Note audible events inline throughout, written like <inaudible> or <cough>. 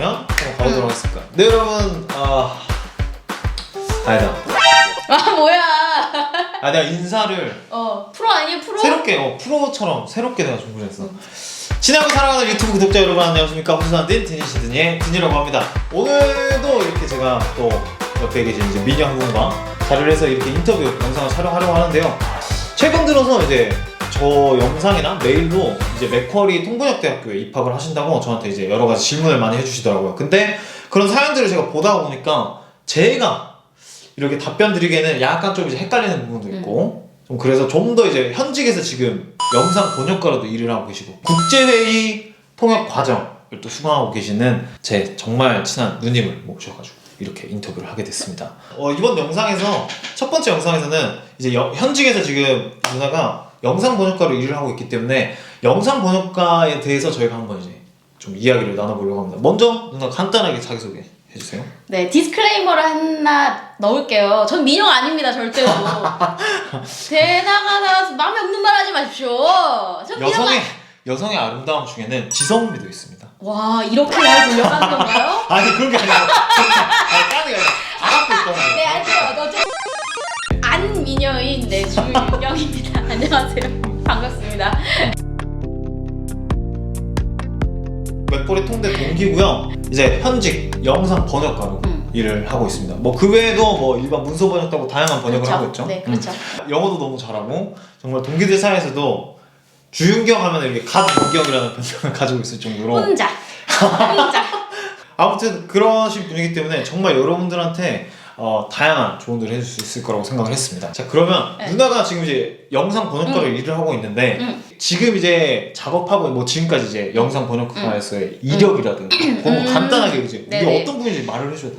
그러면 한번 가보도록 하겠습니다. 네 여러분 아 아니다. 아 뭐야? 아 내가 인사를 어 프로 아니에요 프로? 새롭게 어, 프로처럼 새롭게 내가 준비했어. 친하고 사랑하는 유튜브 구독자 여러분 안녕하십니까 호수산딘 드니시드니의 드니라고 합니다. 오늘도 이렇게 제가 또 옆에 계신 이제 미녀 한 분과 자리를 해서 이렇게 인터뷰 영상을 촬영하려고 하는데요. 최근 들어서 이제 저 영상이나 메일로 이제 맥쿼리 통번역대학교에 입학을 하신다고 저한테 이제 여러 가지 질문을 많이 해주시더라고요. 근데 그런 사연들을 제가 보다 보니까 제가 이렇게 답변 드리기에는 약간 좀 이제 헷갈리는 부분도 있고 좀 그래서 좀 더 이제 현직에서 지금 영상 번역가로도 일을 하고 계시고 국제회의 통역 과정을 또 수강하고 계시는 제 정말 친한 누님을 모셔가지고 이렇게 인터뷰를 하게 됐습니다. 어, 이번 영상에서 첫 번째 영상에서는 이제 여- 현직에서 지금 누나가 영상 번역가로 일을 하고 있기 때문에 영상 번역가에 대해서 저희가 한번 이제 좀 이야기를 나눠보려고 합니다. 먼저 누나 간단하게 자기소개 해주세요. 네 디스클레이머를 하나 넣을게요. 전 민영 아닙니다 절대로. <laughs> 대나가 나와서 마음에 없는 말 하지 마십시오. 전 민영 여성의 아... 여성의 아름다움 중에는 지성미도 있습니다. 와 이렇게 날 돌려가는 건가요? <laughs> 아니 그런 게 아니라 안녕하세요. <laughs> 반갑습니다. 맥버리 통대 동기고요. 이제 현직 영상 번역가로 음. 일을 하고 있습니다. 뭐 그 외에도 뭐 일반 문서 번역도 하고 다양한 번역을 그렇죠. 하고 있죠. 네 그렇죠. 음. 영어도 너무 잘하고 정말 동기들 사이에서도 주윤경 하면 이렇게 갓윤경이라는 별명을 <laughs> 가지고 있을 정도로 혼자 혼자. <laughs> 아무튼 그러신 분이기 때문에 정말 여러분들한테 어, 다양한 조언들을 해줄 수 있을 거라고 생각을 했습니다. 자 그러면 네. 누나가 지금 이제 영상 번역가로 일을 하고 있는데 음. 지금 이제 작업하고 뭐 지금까지 이제 영상 번역가에서의 이력이라든가 그런 거 음. 간단하게 이제 네네. 어떤 분인지 말을 해줘야 돼.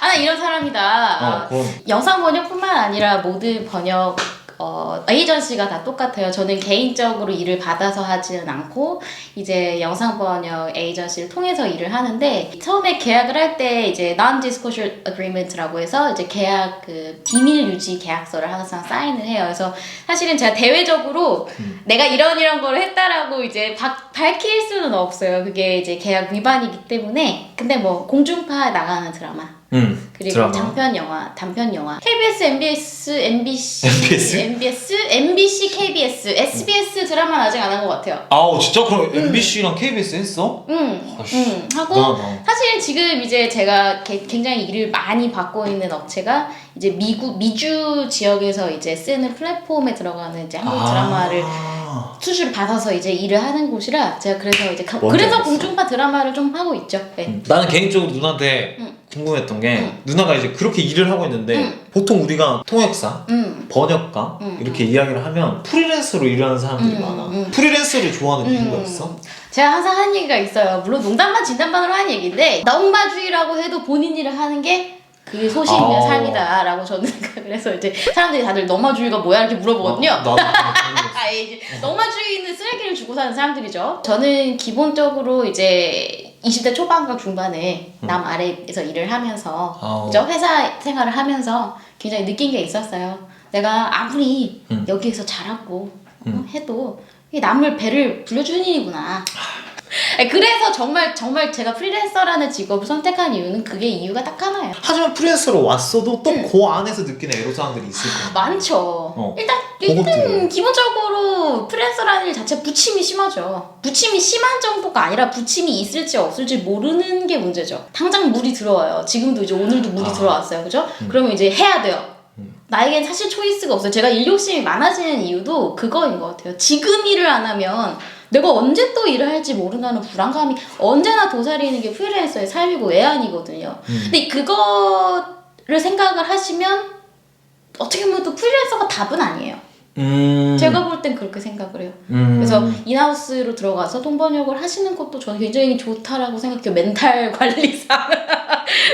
아나 이런 사람이다. 어, 그건 영상 번역뿐만 아니라 모든 번역 어, 에이전시가 다 똑같아요. 저는 개인적으로 일을 받아서 하지는 않고 이제 영상 번역 에이전시를 통해서 일을 하는데 처음에 계약을 할 때 이제 non-disclosure agreement라고 해서 이제 계약 그 비밀 유지 계약서를 항상 사인을 해요. 그래서 사실은 제가 대외적으로 음. 내가 이런 이런 거를 했다라고 이제 바- 밝힐 수는 없어요. 그게 이제 계약 위반이기 때문에 근데 뭐 공중파 나가는 드라마 음, 그리고 드라마. 장편 영화, 단편 영화. KBS, MBS, MBC, MBS? MBS, MBC, KBS, SBS 드라마는 아직 안 한 것 같아요. 아우 진짜 그럼 MBC랑 KBS 했어? 응, 아씨, 응. 하고 대단하다. 사실 지금 이제 제가 게- 굉장히 일을 많이 받고 있는 업체가 이제 미국 미주 지역에서 이제 쓰는 플랫폼에 들어가는 이제 한국 드라마를 아. 수주를 받아서 이제 일을 하는 곳이라 제가 그래서 이제 가- 뭔지 그래서 알겠어. 공중파 드라마를 좀 하고 있죠. 네. 음, 나는 개인적으로 누나한테 음. 궁금했던 게 음. 누나가 이제 그렇게 일을 하고 있는데 음. 보통 우리가 통역사, 음. 번역가 음, 이렇게 이야기를 하면 프리랜서로 일하는 사람들이 음, 많아. 음. 프리랜서를 좋아하는 이유가 음. 있어? 제가 항상 하는 얘기가 있어요. 물론 농담반 진담반으로 하는 얘기인데 넉마주의라고 해도 본인 일을 하는 게 그게 소신 있는 아. 삶이다라고 저는 <laughs> 그래서 이제 사람들이 다들 넉마주의가 뭐야 이렇게 물어보거든요. 나, 나도. <laughs> 아, 이제 넉마주의는 쓰레기를 주고 사는 사람들이죠. 저는 기본적으로 이제 20대 초반과 중반에 남 아래에서 일을 하면서 아우. 그죠? 회사 생활을 하면서 굉장히 느낀 게 있었어요. 내가 아무리 음. 여기에서 잘하고 어, 음. 해도 이게 남을 배를 불려주는 일이구나. 그래서 정말 정말 제가 프리랜서라는 직업을 선택한 이유는 그게 이유가 딱 하나예요. 하지만 프리랜서로 왔어도 또 그 안에서 느끼는 애로사항들이 있을 거야. 많죠. 어. 일단 고급지게. 일단 기본적으로 프리랜서라는 일 자체 부침이 심하죠. 부침이 심한 정도가 아니라 부침이 있을지 없을지 모르는 게 문제죠. 당장 물이 들어와요. 지금도 이제 오늘도 물이 아. 들어왔어요. 그죠? 음. 그러면 이제 해야 돼요. 음. 나에겐 사실 초이스가 없어요. 제가 일 욕심이 많아지는 이유도 그거인 것 같아요. 지금 일을 안 하면 내가 언제 또 일을 할지 모른다는 불안감이 언제나 도사리는 게 프리랜서의 삶이고 애안이거든요. 음. 근데 그거를 생각을 하시면 어떻게 보면 또 프리랜서가 답은 아니에요. 음. 제가 볼 땐 그렇게 생각을 해요. 음. 그래서 인하우스로 들어가서 통번역을 하시는 것도 저는 굉장히 좋다라고 생각해요. 멘탈 <laughs> 관리상.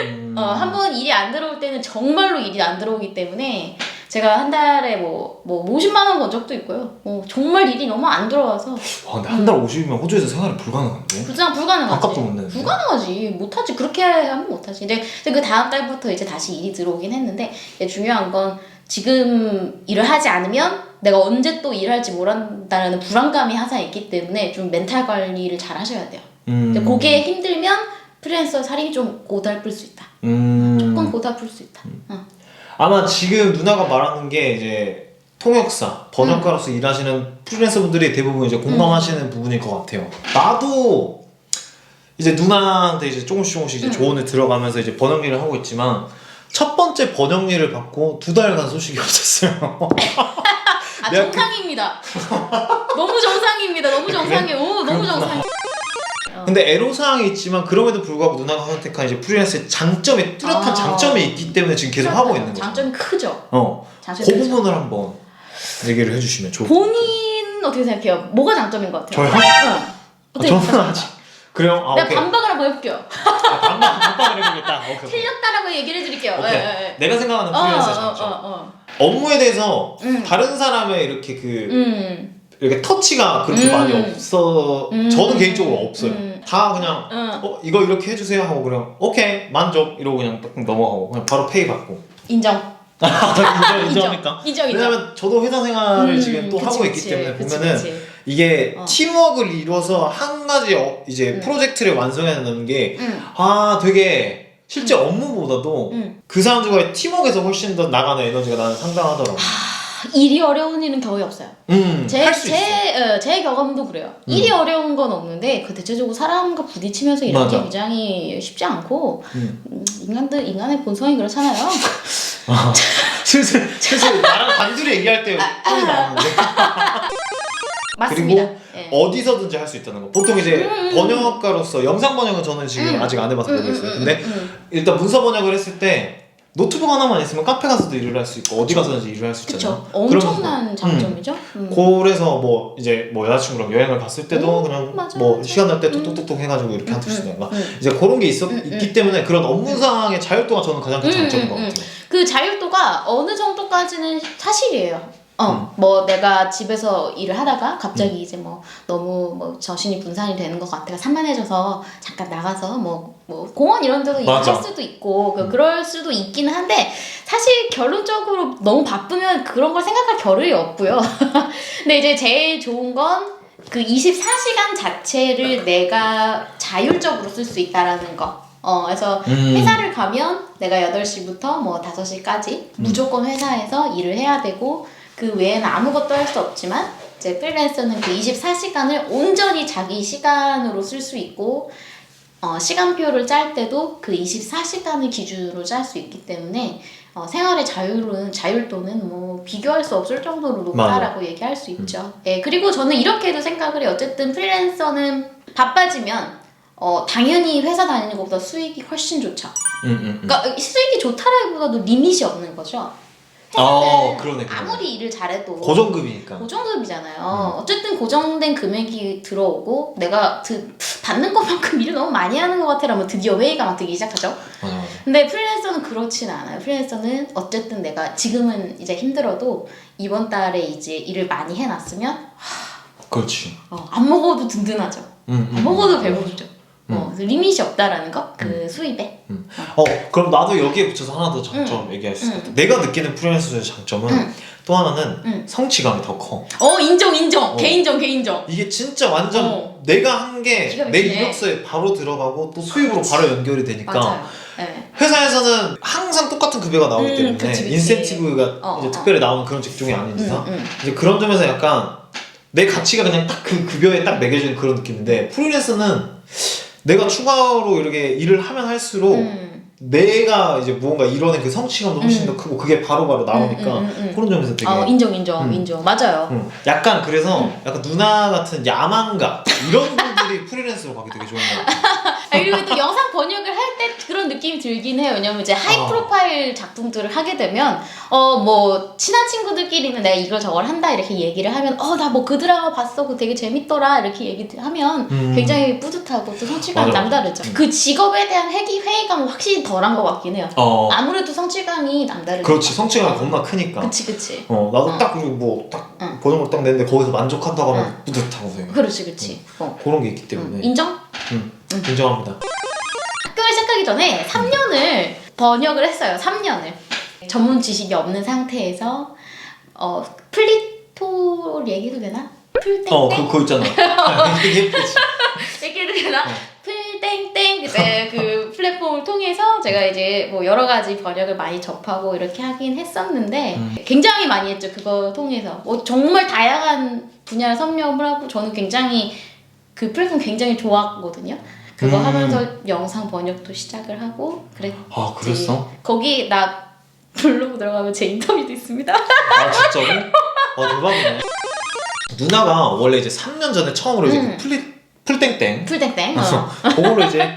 음. 어, 한번 일이 안 들어올 때는 정말로 일이 안 들어오기 때문에 제가 한 달에 뭐, 뭐 50만 원 번 적도 있고요. 뭐 정말 일이 너무 안 들어와서 와, 근데 한 달 50이면 호주에서 생활이 불가능한데? 불장 불가능하지. 아깝도 못 내는데? 불가능하지. 못하지. 그렇게 하면 못하지. 근데 그 다음 달부터 이제 다시 일이 들어오긴 했는데 중요한 건 지금 일을 하지 않으면 내가 언제 또 일할지 모른다는 불안감이 항상 있기 때문에 좀 멘탈 관리를 잘 하셔야 돼요. 음. 근데 그게 힘들면 프리랜서 살이 좀 고달플 수 있다. 음. 조금 고달플 수 있다. 어. 아마 지금 누나가 말하는 게 이제 통역사, 번역가로서 일하시는 프리랜서 분들이 대부분 이제 공감하시는 부분일 것 같아요. 나도 이제 누나한테 이제 조금씩 조금씩 이제 음. 조언을 들어가면서 이제 번역 일을 하고 있지만 첫 번째 번역 일을 받고 두 달간 소식이 <laughs> 없었어요. <laughs> 아 내가 그- 정상입니다. 너무 정상입니다. 너무 정상해. 오 너무 그렇구나. 정상해. 어. 근데 애로사항이 있지만 그럼에도 불구하고 누나가 선택한 이제 프리랜서의 장점이 뚜렷한 아. 장점이 있기 때문에 지금 계속 하고 있는 거죠. 장점이 크죠. 어, 장점이 그 크죠. 부분을 한번 얘기를 해주시면 좋을 것 같아요. 본인 어떻게 생각해요? 뭐가 장점인 것 같아요? 저요? 응. 아, 어떻게 저는 생각해요? 아직 그래요? 아 내가 오케이. 반박을 한번 해볼게요. 아, 반박 반박을 해보겠다. 오케이. 오케이. 틀렸다라고 얘기를 해드릴게요. 오케이. 예, 예, 예. 내가 생각하는 어, 프리랜서 어, 장점. 어, 어. 업무에 대해서 음. 다른 사람의 이렇게 그 음. 이렇게 터치가 그렇게 음. 많이 없어. 음. 저는 개인적으로 없어요. 음. 다 그냥 응. 어 이거 이렇게 해주세요 하고 그냥 오케이 만족 이러고 그냥 딱 넘어가고 그냥 바로 페이 받고. <laughs> 인정. 인정 인정합니까? 인정, 인정. 왜냐면 저도 회사 생활을 음, 지금 또 그치, 하고 있기 그치, 때문에 그치, 보면은 그치. 이게 어. 팀워크를 이루어서 한 가지 어, 이제 음. 프로젝트를 완성해내는 게 응. 아 되게 실제 업무보다도 응. 그 사람들과의 팀워크에서 훨씬 더 나가는 에너지가 나는 상당하더라고. 일이 어려운 일은 거의 없어요. 음, 제, 할수 있어. 제, 어, 제 경험도 그래요. 음. 일이 어려운 건 없는데, 그 대체적으로 사람과 부딪히면서 일하는 게 맞아. 굉장히 쉽지 않고, 음. 음, 인간들, 인간의 본성이 그렇잖아요. <laughs> 슬슬 <laughs> 슬슬 나랑 단둘이 얘기할 때 소리 나오는데 <laughs> 맞습니다. 그리고 예. 어디서든지 할 수 있다는 거. 보통 이제 음, 음. 번역가로서 영상 번역은 저는 지금 음. 아직 안 해봐서 음, 모르겠어요. 음, 근데 음, 음. 일단 문서 번역을 했을 때 노트북 하나만 있으면 카페 가서도 일을 할 수 있고 어디 가서든지 일을 할 수 있잖아요. 그쵸. 엄청난 장점이죠. 음. 그래서 뭐 이제 뭐 여자친구랑 여행을 갔을 때도 음, 그냥 맞아, 뭐 맞아. 시간 날 때 음. 뚝뚝뚝 해가지고 이렇게 한두 음, 시간 막 음. 이제 그런 게 있어 음, 있기 음. 때문에 그런 업무상의 자율도가 저는 가장 큰 음, 장점인 음, 것 음. 같아요. 그 자율도가 어느 정도까지는 사실이에요. 어, 음. 뭐 내가 집에서 일을 하다가 갑자기 이제 뭐 너무 뭐 정신이 분산이 되는 것 같아가 산만해져서 잠깐 나가서 뭐, 뭐 공원 이런 일을 맞아. 할 수도 있고 그, 음. 그럴 수도 있긴 한데 사실 결론적으로 너무 바쁘면 그런 걸 생각할 겨를이 없고요. <laughs> 근데 이제 제일 좋은 건 그 24시간 자체를 내가 자율적으로 쓸 수 있다라는 거. 어, 그래서 음. 회사를 가면 내가 8시부터 뭐 5시까지 무조건 회사에서 일을 해야 되고 그 외에는 아무것도 할 수 없지만 이제 프리랜서는 그 24시간을 온전히 자기 시간으로 쓸 수 있고 어, 시간표를 짤 때도 그 24시간을 기준으로 짤 수 있기 때문에 어, 생활의 자율은 자율도는 뭐 비교할 수 없을 정도로 높다라고 얘기할 수 있죠. 예, 그리고 저는 이렇게도 생각을 해요. 어쨌든 프리랜서는 바빠지면 어, 당연히 회사 다니는 것보다 수익이 훨씬 좋죠. 음, 음, 음. 그러니까 수익이 좋다라기보다도 리밋이 없는 거죠. 회사는 어, 그러네, 그러네. 아무리 일을 잘해도 고정급이니까. 고정급이잖아요. 어쨌든 고정된 금액이 들어오고 내가 드, 받는 것만큼 일을 너무 많이 하는 것 같아라면 드디어 회의가 막 들기 시작하죠. 맞아 맞아. 근데 프리랜서는 그렇지는 않아요. 프리랜서는 어쨌든 내가 지금은 이제 힘들어도 이번 달에 이제 일을 많이 해놨으면 그렇지. 어, 안 먹어도 든든하죠. 음, 음. 안 먹어도 배부르죠. 어, 그래서 리밋이 없다라는 거, 그 음. 수입에. 어 그럼 나도 여기에 붙여서 하나 더 장점 얘기할 수 있을 것 같아. 내가 느끼는 프리랜서의 장점은 음. 또 하나는 음. 성취감이 더 커. 어 인정 인정 어. 개인정 개인정. 이게 진짜 완전 어. 내가 한 게 기가 내 막히네. 이력서에 바로 들어가고 또 수입으로 바로 연결이 되니까 맞아요. 네. 회사에서는 항상 똑같은 급여가 나오기 음, 때문에 그치, 그치. 인센티브가 어, 이제 어. 특별히 나오는 그런 직종이 아닌 음, 이상 음. 이제 그런 점에서 약간 내 가치가 그냥 딱 그 급여에 딱 매겨지는 그런 느낌인데 프리랜서는 내가 추가로 이렇게 일을 하면 할수록 음. 내가 이제 무언가 이뤄낸 그 성취감도 훨씬 음. 더 크고 그게 바로바로 나오니까 음, 음, 음, 음. 그런 점에서 되게 어 인정 인정 음. 인정 맞아요. 음, 약간 그래서 음. 약간 누나 같은 야망가 이런 <laughs> 분들이 프리랜서로 가기 되게 좋은 것 같아요. 아, 그리고 또 영상 번역을 할 때 그런 느낌이 들긴 해요. 왜냐면 이제 하이 어. 프로파일 작품들을 하게 되면 어 뭐 친한 친구들끼리는 내가 이걸 저걸 한다 이렇게 얘기를 하면 어 나 뭐 그 드라마 봤어 그거 되게 재밌더라 이렇게 얘기하면 음. 굉장히 뿌듯하고 또 성취감이 맞아. 남다르죠. 음. 그 직업에 대한 회기 회의감은 확실히 덜한 것 같긴 해요. 어, 아무래도 성취감이 남다르죠. 그렇지 성취감이 겁나 크니까. 그치 그치. 어, 나도 어. 딱 뭐딱 응. 번역을 딱 냈는데 거기서 만족한다고 하면 뿌듯하고 되게 그렇지 그치. 어. 그런 게 있기 음, 때문에 인정? 인정합니다. 학교를 시작하기 전에 3년을 번역을 했어요. 3년을. 전문 지식이 없는 상태에서 어 플리토 얘기도 되나? 풀땡땡 어, 그, 그거 있잖아. <laughs> 되게 예쁘지. 얘기도 되나? 어. 풀땡땡 이제 그 플랫폼을 통해서 제가 이제 뭐 여러 가지 번역을 많이 접하고 이렇게 하긴 했었는데 음. 굉장히 많이 했죠. 그거 통해서 뭐 정말 다양한 분야를 섭렵을 하고 저는 굉장히 그 플랫폼 굉장히 좋았거든요. 그거 음. 하면서 영상 번역도 시작을 하고 그랬지. 아 그랬어? 거기 나 블로그 들어가면 제 인터뷰도 있습니다. 아 진짜로? 아 대박이네. 누나가 원래 이제 3년 전에 처음으로 이제 음. 그 플리 풀땡땡 풀땡땡. 어. 그걸로 이제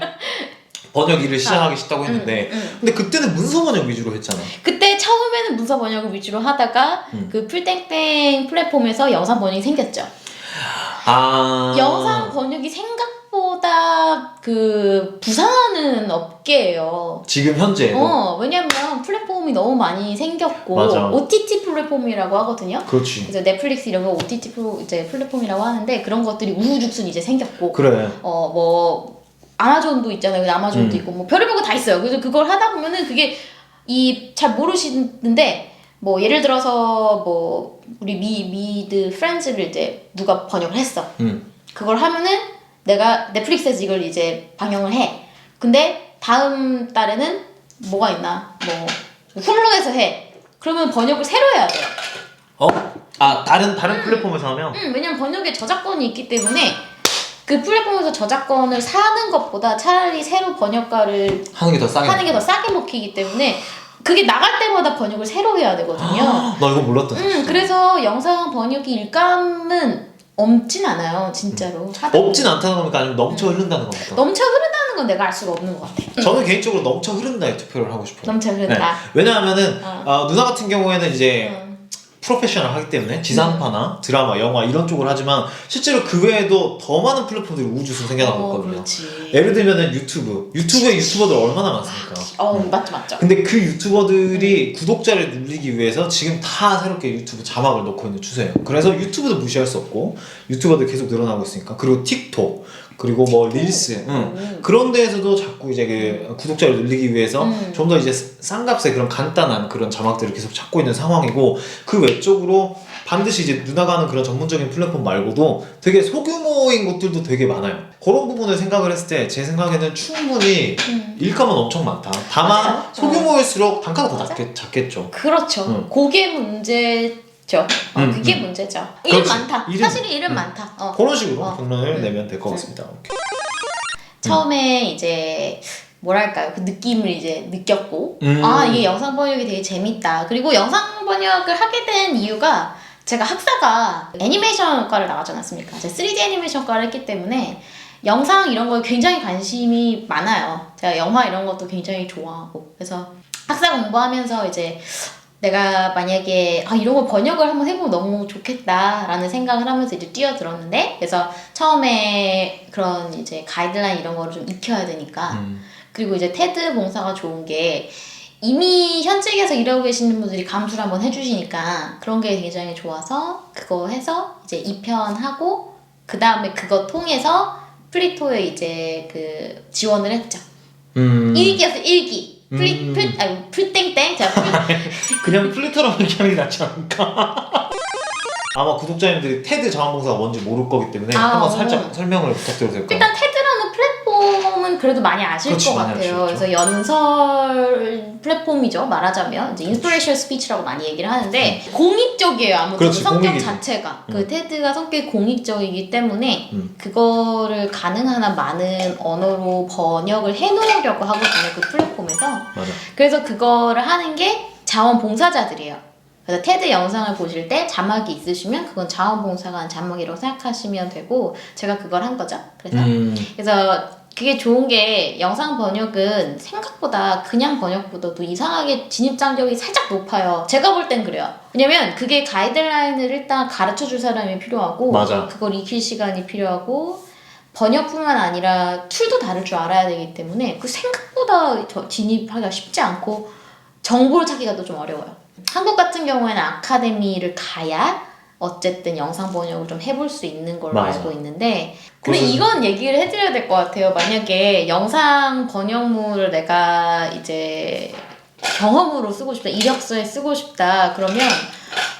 번역 일을 시작하기 쉽다고 했는데 음, 음. 근데 그때는 문서 번역 위주로 했잖아. 그때 처음에는 문서 번역을 위주로 하다가 음. 그 풀땡땡 플랫폼에서 영상 번역이 생겼죠. 아 영상 번역이 생각보다 그 부상하는 업계예요. 지금 현재도 어, 왜냐면 플랫폼이 너무 많이 생겼고 맞아. OTT 플랫폼이라고 하거든요. 그렇지. 그래서 넷플릭스 이런 거 OTT 플- 이제 플랫폼이라고 하는데 그런 것들이 우후죽순 이제 생겼고 그래. 어뭐 아마존도 있잖아요. 아마존도 음. 있고 뭐 별의별 거 다 있어요. 그래서 그걸 하다 보면은 그게 이 잘 모르시는데 뭐 예를 들어서 뭐 우리 미 미드 프렌즈를 이제 누가 번역을 했어. 음. 그걸 하면은 내가 넷플릭스에서 이걸 이제 방영을 해. 근데 다음 달에는 뭐가 있나? 뭐 훌루에서 해. 그러면 번역을 새로 해야 돼요. 어? 아 다른 다른 플랫폼에서 하면 음, 왜냐면 번역에 저작권이 있기 때문에 그 플랫폼에서 저작권을 사는 것보다 차라리 새로 번역가를 하는 게 더 싸게. 하는 게 더 싸게 먹히기 때문에 그게 나갈 때마다 번역을 새로 해야 되거든요. 나 이거 몰랐다. 음. 그래서 영상 번역이 일감은 없진 않아요, 진짜로. 하다 없진 않다는 겁니까 아니면 넘쳐 흐른다는 겁니까? 넘쳐 흐른다는 건 내가 알 수가 없는 것 같아. 저는 개인적으로 넘쳐 흐른다에 투표를 하고 싶어요. 넘쳐 흐른다. 왜냐하면은 어. 어, 누나 같은 경우에는 이제 음. 프로페셔널 하기 때문에 지상파나 드라마, 영화 이런 쪽을 하지만 실제로 그 외에도 더 많은 플랫폼들이 우주순 생겨나고 어, 있거든요. 그렇지. 예를 들면은 유튜브. 유튜브에 유튜버들 얼마나 많습니까? 어, 맞죠, 맞죠. 근데 그 유튜버들이 구독자를 늘리기 위해서 지금 다 새롭게 유튜브 자막을 넣고 있는 추세예요. 그래서 유튜브도 무시할 수 없고 유튜버들 계속 늘어나고 있으니까 그리고 틱톡 그리고 뭐 릴스 응. 음. 그런 데에서도 자꾸 이제 그 구독자를 늘리기 위해서 음. 좀더 이제 싼값에 그런 간단한 그런 자막들을 계속 찾고 있는 상황이고 그 외적으로 반드시 이제 누나가 하는 그런 전문적인 플랫폼 말고도 되게 소규모인 곳들도 되게 많아요. 그런 부분을 생각을 했을 때 제 생각에는 충분히 음. 일감은 엄청 많다. 다만 맞아요. 소규모일수록 단가가 더 맞아. 작겠, 작겠죠. 그렇죠. 응. 그게 문제 죠. 어, 음, 그게 음. 문제죠. 일은 그렇지. 많다. 일은- 사실 일은 음. 많다. 어. 그런 식으로 어. 결론을 음. 내면 될 것 같습니다. 오케이. 처음에 이제 뭐랄까요 그 느낌을 이제 느꼈고 음. 아 이게 영상 번역이 되게 재밌다 그리고 영상 번역을 하게 된 이유가 제가 학사가 애니메이션과를 나가지 않았습니까 제가 3D 애니메이션과를 했기 때문에 영상 이런 거에 굉장히 관심이 많아요 제가 영화 이런 것도 굉장히 좋아하고 그래서 학사 공부하면서 이제 내가 만약에 아 이런 거 번역을 한번 해보면 너무 좋겠다라는 생각을 하면서 이제 뛰어들었는데 그래서 처음에 그런 이제 가이드라인 이런 거를 좀 익혀야 되니까 음. 그리고 이제 테드 봉사가 좋은 게 이미 현직에서 일하고 계시는 분들이 감수를 한번 해주시니까 그런 게 굉장히 좋아서 그거 해서 이제 2편 하고 그 다음에 그거 통해서 플리토에 이제 그 지원을 했죠. 음. 일기였어 일기. 플리 음. 플 아니 플땡땡 제가 플 <laughs> 그냥 플리터로 얘기하는 게 낫지 않을까? <laughs> 아마 구독자님들이 테드 자원봉사가 뭔지 모를 거기 때문에 아, 한번 어. 살짝 설명을 부탁드려도 될까요? 일단 테드 그래도 많이 아실 그렇지, 것 많이 같아요. 그래서 연설 플랫폼이죠. 말하자면 이제 인스피레이션 스피치라고 많이 얘기를 하는데 공익적이에요. 아무튼 그 그렇지, 성격 공익이지. 자체가 음. 그 테드가 성격이 공익적이기 때문에 음. 그거를 가능한 한 많은 언어로 번역을 해놓으려고 하거든요. 그 플랫폼에서. 맞아. 그래서 그거를 하는 게 자원봉사자들이에요. 그래서 테드 영상을 보실 때 자막이 있으시면 그건 자원봉사가 한 자막이라고 생각하시면 되고 제가 그걸 한 거죠. 그래서 음. 그래서 그게 좋은 게 영상 번역은 생각보다 그냥 번역보다도 이상하게 진입 장벽이 살짝 높아요. 제가 볼 땐 그래요. 왜냐면 그게 가이드라인을 일단 가르쳐 줄 사람이 필요하고 맞아. 그걸 익힐 시간이 필요하고 번역뿐만 아니라 툴도 다룰 줄 알아야 되기 때문에 그 생각보다 저 진입하기가 쉽지 않고 정보를 찾기가 또 좀 어려워요. 한국 같은 경우에는 아카데미를 가야 어쨌든 영상 번역을 좀 해볼 수 있는 걸로 맞아. 알고 있는데 근데 이건 얘기를 해드려야 될 것 같아요. 만약에 영상 번역물을 내가 이제 경험으로 쓰고 싶다, 이력서에 쓰고 싶다, 그러면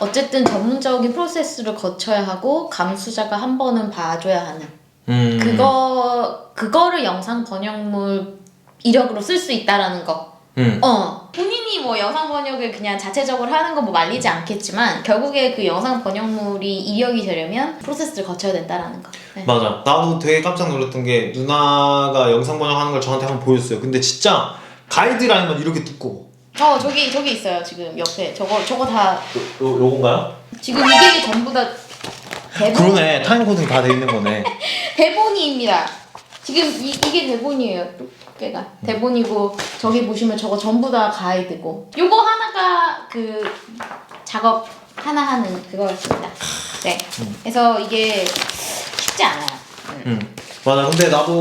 어쨌든 전문적인 프로세스를 거쳐야 하고 감수자가 한 번은 봐줘야 하는 음. 그거 그거를 영상 번역물 이력으로 쓸 수 있다라는 거. 음. 어 본인이 뭐 영상 번역을 그냥 자체적으로 하는 거뭐 말리지 않겠지만 결국에 그 영상 번역물이 이력이 되려면 프로세스를 거쳐야 된다라는 거. 네. 맞아. 나도 되게 깜짝 놀랐던 게 누나가 영상 번역하는 걸 저한테 한번 보여줬어요. 근데 진짜 가이드라인만 이렇게 두꺼워. 어 저기 저기 있어요 지금 옆에 저거 저거 다 요, 요, 요건가요? 지금 이게 전부 다 대본 그러네. 타임 코딩 다 돼 있는 거네. <laughs> 대본이입니다. 지금 이, 이게 대본이에요. 두께가 대본이고 저기 보시면 저거 전부 다 가이드고 요거 하나가 그 작업 하나 하는 그거였습니다. 네. 그래서 이게 쉽지 않아요. 음. 맞아. 근데 나도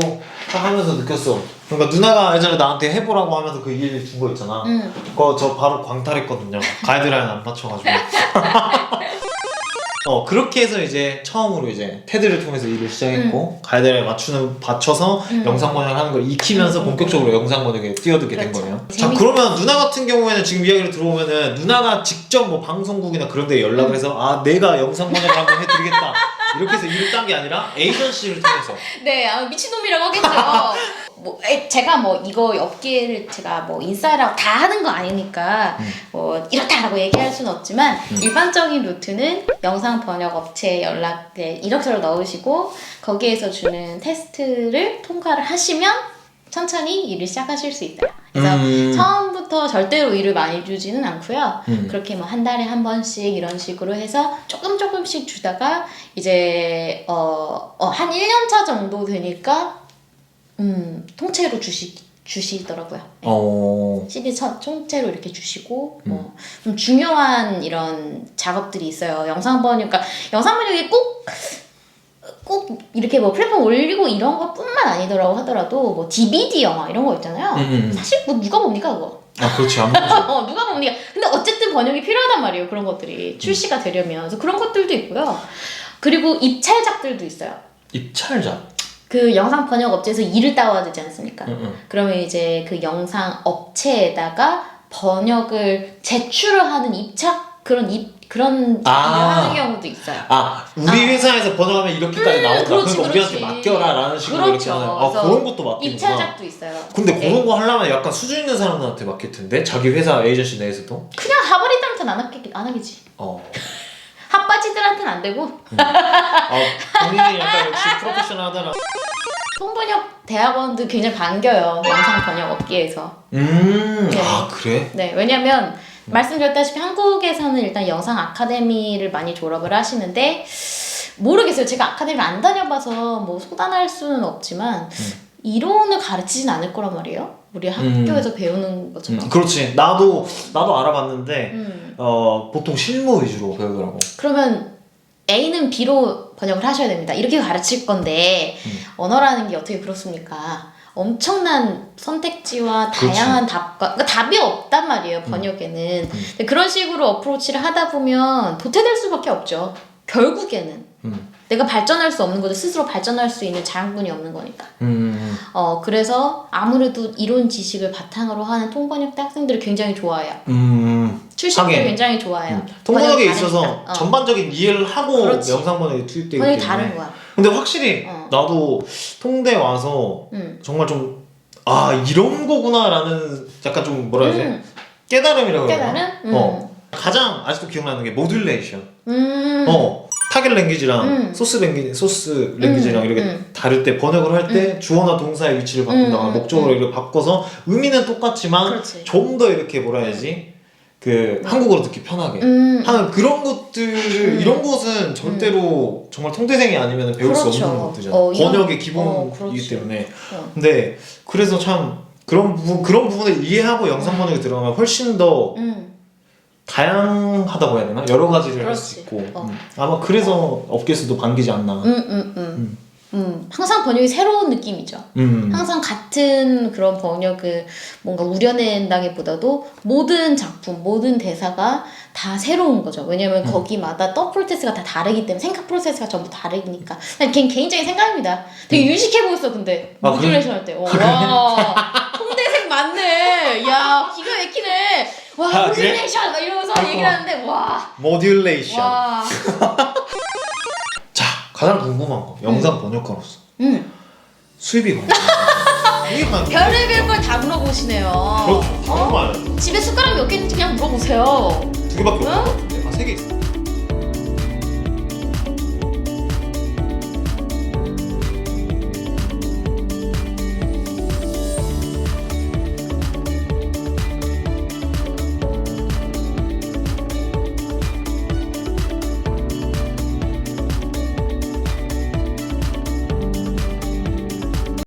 딱 하면서 느꼈어. 그러니까 누나가 예전에 나한테 해보라고 하면서 그 일 준 거 있잖아. 음. 그거 저 바로 광탈했거든요. 가이드라인 안 맞춰가지고. <laughs> 어 그렇게 해서 이제 처음으로 이제 테드를 통해서 일을 시작했고 가이드라인 맞추는 맞춰서 음. 영상 번역을 하는 걸 익히면서 음, 음, 본격적으로 영상 번역에 뛰어들게 된 그렇죠. 거네요. 자 재밌- 그러면 누나 같은 경우에는 지금 이야기를 들어보면은 누나가 직접 뭐 방송국이나 그런 데 연락을 음. 해서 아 내가 영상 번역을 한번 해드리겠다 이렇게 해서 일을 딴 게 아니라 에이전시를 통해서 <laughs> 네, 아, 미친놈이라고 하겠죠. <laughs> 뭐 에, 제가 뭐 이거 업계를 제가 뭐 인싸라고 다 하는 거 아니니까 음. 뭐 이렇다라고 얘기할 수는 없지만 음. 일반적인 루트는 영상 번역 업체에 연락 네, 이력서를 넣으시고 거기에서 주는 테스트를 통과를 하시면 천천히 일을 시작하실 수 있어요. 그래서 음. 처음부터 절대로 일을 많이 주지는 않고요. 음. 그렇게 뭐 한 달에 한 번씩 이런 식으로 해서 조금 조금씩 주다가 이제 어, 어, 한 1년 차 정도 되니까 음, 통째로 주시 주시더라고요. 네. 어 CD 첫 통째로 이렇게 주시고 음. 뭐 좀 중요한 이런 작업들이 있어요. 영상 번역 그러니까 영상 번역이 꼭 꼭 이렇게 뭐 플랫폼 올리고 이런 것 뿐만 아니더라고 하더라도 뭐 DVD 영화 이런 거 있잖아요. 음, 음. 사실 뭐 누가 봅니까 그거? 아 그렇지 안 보죠. <laughs> 어, 누가 봅니까? 근데 어쨌든 번역이 필요하단 말이에요. 그런 것들이 출시가 되려면 그래서 그런 것들도 있고요. 그리고 입찰작들도 있어요. 입찰자. 그 영상 번역 업체에서 일을 따와야 되지 않습니까? 응, 응. 그러면 이제 그 영상 업체에다가 번역을 제출을 하는 입착 그런 입 그런 아. 일을 하는 경우도 있어요. 아 우리 회사에서 번역하면 이렇게까지 나온다. 음, 그렇지, 그러니까 우리한테 그렇지. 맡겨라라는 식으로 그렇죠. 이렇게 하는. 아 그런 것도 맡기는구나. 입찰작도 있어요. 근데 네. 그런 거 하려면 약간 수준 있는 사람들한테 맡길 텐데 자기 회사 에이전시 내에서도. 그냥 하버리들한테는 안 하겠 안 하겠지. 어. <laughs> 핫바지들한테는 안 되고 아 본인이 약간 역시 프로페셔널하더라. 통번역 대학원도 굉장히 반겨요. 영상 번역 업계에서. 음. 네. 아 그래? 네, 왜냐면 말씀드렸다시피 한국에서는 일단 영상 아카데미를 많이 졸업을 하시는데 모르겠어요. 제가 아카데미를 안 다녀봐서 뭐 소단할 수는 없지만 이론을 가르치진 않을 거란 말이에요. 우리 학교에서 배우는 것처럼. 음, 그렇지. 나도 나도 알아봤는데 음. 어 보통 실무 위주로 배우더라고. 그러면 A는 B로 번역을 하셔야 됩니다. 이렇게 가르칠 건데 음. 언어라는 게 어떻게 그렇습니까? 엄청난 선택지와 그렇지. 다양한 답과 그러니까 답이 없단 말이에요 번역에는 근데 그런 식으로 어프로치를 하다 보면 도태될 수밖에 없죠 결국에는 음. 내가 발전할 수 없는 거죠 스스로 발전할 수 있는 자양분이 없는 거니까 음. 어 그래서 아무래도 이론 지식을 바탕으로 하는 통번역대 학생들을 굉장히 좋아해요 음. 출신들 하긴. 굉장히 좋아해요 통번역에 번역이 있어서. 어. 전반적인 이해를 하고 그렇지. 영상 번역에 투입되기 때문에. 다른 거야 근데 확실히 어. 나도 통대 와서 음. 정말 좀 아 이런 거구나라는 약간 좀 뭐라 해야 되지 음. 깨달음이라고 해야 되나? 깨달음? 음. 어 가장 아직도 기억나는 게 모듈레이션 음. 어 타겟 랭귀지랑 음. 소스 랭귀지 소스 랭귀지랑 음, 이렇게 음. 다를 때 번역을 할 때 주어나 동사의 위치를 바꾼다거나 음, 음, 목적으로 음. 이렇게 바꿔서 의미는 똑같지만. 좀 더 이렇게 뭐라 해야지 그 한국어로 듣기 편하게 음. 하는 그런 것들을 음. 이런 것은 절대로 정말 통대생이 아니면 배울 수 그렇죠. 없는 것들이잖아. 어, 번역의 어, 기본이기 그렇지. 때문에. 어. 근데 그래서 참 그런 부분 그런 부분을 이해하고 영상 번역에 들어가면 훨씬 더 음. 다양하다고 해야 되나 여러 가지를 할 수 그렇지. 있고 어. 음. 아마 그래서 업계에서도 반기지 않나. 음, 음, 음. 음. 항상 번역이 새로운 느낌이죠. 음. 항상 같은 그런 번역을 뭔가 우려낸다기보다도 모든 작품, 모든 대사가 다 새로운 거죠. 왜냐면 음. 거기마다 또 프로세스가 다 다르기 때문에 생각 프로세스가 전부 다르니까. 그냥 개, 개인적인 생각입니다. 되게 유식해 보였어, 근데. 아, 모듈레이션 할 때. 어, <laughs> 와, 통대생 맞네. 야, 기가 막히네. 와, 아, 그래? 모듈레이션! 막 이러면서 그렇구나. 얘기를 하는데, 와. 모듈레이션. 와. <laughs> 자 가장 궁금한 거 영상 음. 번역가로서 음. 수입이 많아요. <laughs> 별의별 걸 다 물어보시네요. 그렇죠. 정말 집에 숟가락 몇 개 있는지 그냥 물어보세요. 두 개밖에 없는 응? 것 같은데. 아, 세 개 있어.